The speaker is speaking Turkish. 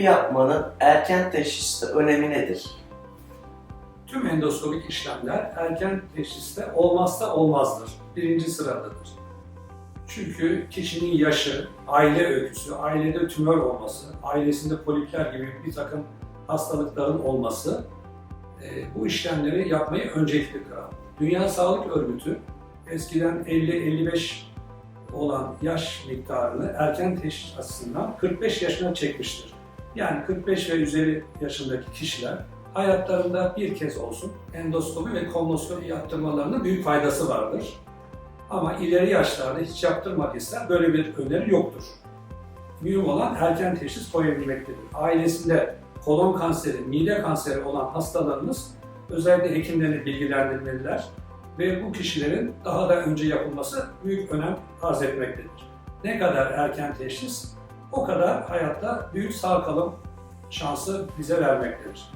yapmanın erken teşhiste önemi nedir? Tüm endoskopik işlemler erken teşhiste olmazsa olmazdır. Birinci sıradadır. Çünkü kişinin yaşı, aile öyküsü, ailede tümör olması, ailesinde polipler gibi bir takım hastalıkların olması e, bu işlemleri yapmayı öncelikli kılar. Dünya Sağlık Örgütü eskiden 50-55 olan yaş miktarını erken teşhis açısından 45 yaşına çekmiştir. Yani 45 ve üzeri yaşındaki kişiler hayatlarında bir kez olsun endoskopi ve kolonoskopi yaptırmalarının büyük faydası vardır. Ama ileri yaşlarda hiç yaptırmak ister böyle bir öneri yoktur. Mühim olan erken teşhis koyabilmektedir. Ailesinde kolon kanseri, mide kanseri olan hastalarımız özellikle hekimlerini bilgilendirmeliler ve bu kişilerin daha da önce yapılması büyük önem arz etmektedir. Ne kadar erken teşhis o kadar hayatta büyük sağ kalım şansı bize vermektedir.